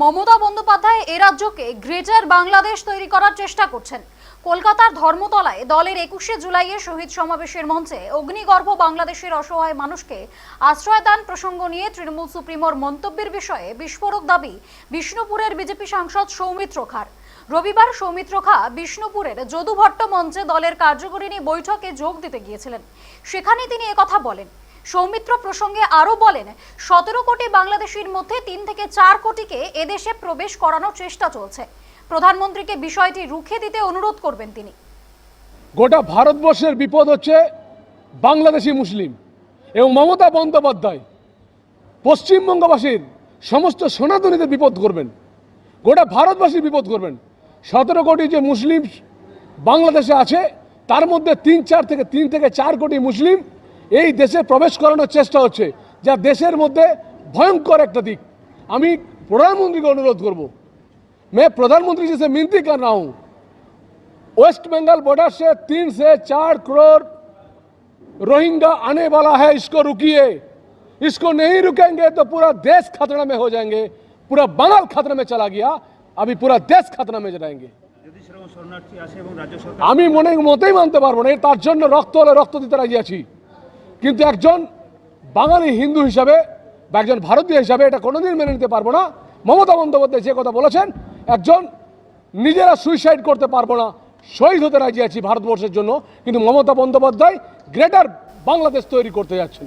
মমতা বন্দ্যোপাধ্যায় এ রাজ্যকে গ্রেটার বাংলাদেশ তৈরি করার চেষ্টা করছেন। কলকাতার ধর্মতলায় দলের একুশে জুলাইয়ে শহীদ সমাবেশের মঞ্চে অগ্নিগর্ভ বাংলাদেশের অসহায় মানুষকে আশ্রয়দান প্রসঙ্গ নিয়ে তৃণমূল সুপ্রিমোর মন্তব্যের বিষয়ে বিস্ফোরক দাবি বিষ্ণুপুরের বিজেপি সাংসদ সৌমিত্র খার। রবিবার সৌমিত্র খা বিষ্ণুপুরের যদুভট্ট মঞ্চে দলের কার্যকরিণী বৈঠকে যোগ দিতে গিয়েছিলেন। সেখানে তিনি একথা বলেন সৌমিত্র প্রসঙ্গে আরও বলেন, সতেরো কোটি বাংলাদেশির মধ্যে তিন থেকে চার কোটিকে এদেশে প্রবেশ করানোর চেষ্টা চলছে। প্রধানমন্ত্রীকে বিষয়টি রুখে দিতে অনুরোধ করবেন তিনি। গোটা ভারতবর্ষের বিপদ হচ্ছে বাংলাদেশি মুসলিম এবং মমতা বন্দ্যোপাধ্যায় পশ্চিমবঙ্গবাসীর সমস্ত সনাতনীদের বিপদ করবেন। গোটা ভারতবাসীর বিপদ করবেন। সতেরো কোটি যে মুসলিম বাংলাদেশে আছে, তার মধ্যে তিন চার থেকে তিন থেকে চার কোটি মুসলিম এই দেশে প্রবেশ করানোর চেষ্টা হচ্ছে যা দেশের মধ্যে ভয়ঙ্কর একটা দিক আমি প্রধানমন্ত্রীকে অনুরোধ করব मैं प्रधानमंत्री जी से विनती कर रहा हूं वेस्ट बंगाल बॉर्डर से तीन से चार करोड़ रोहिंगा आने वाला है इसको रुकिए इसको नहीं रुकेंगे तो पूरा देश खतरा में हो जाएंगे पूरा बंगाल खतरे में चला गया अभी पूरा देश खतरा में जाएंगे যদি সেরকম শরণার্থী আসে এবং রাজ্য সরকার আমি মনে মতেই মানতে পারবো না তার জন্য রক্ত হলে রক্ত দিতে রাজি আছি কিন্তু একজন বাঙালি হিন্দু হিসাবে বা একজন ভারতীয় হিসাবে এটা কোনোদিন মেনে নিতে পারব না। মমতা বন্দ্যোপাধ্যায় যে কথা বলেছেন, একজন নিজেরা সুইসাইড করতে পারব না, শহীদ হতে রাজি আছি ভারতবর্ষের জন্য, কিন্তু মমতা বন্দ্যোপাধ্যায় গ্রেটার বাংলাদেশ তৈরি করতে যাচ্ছেন।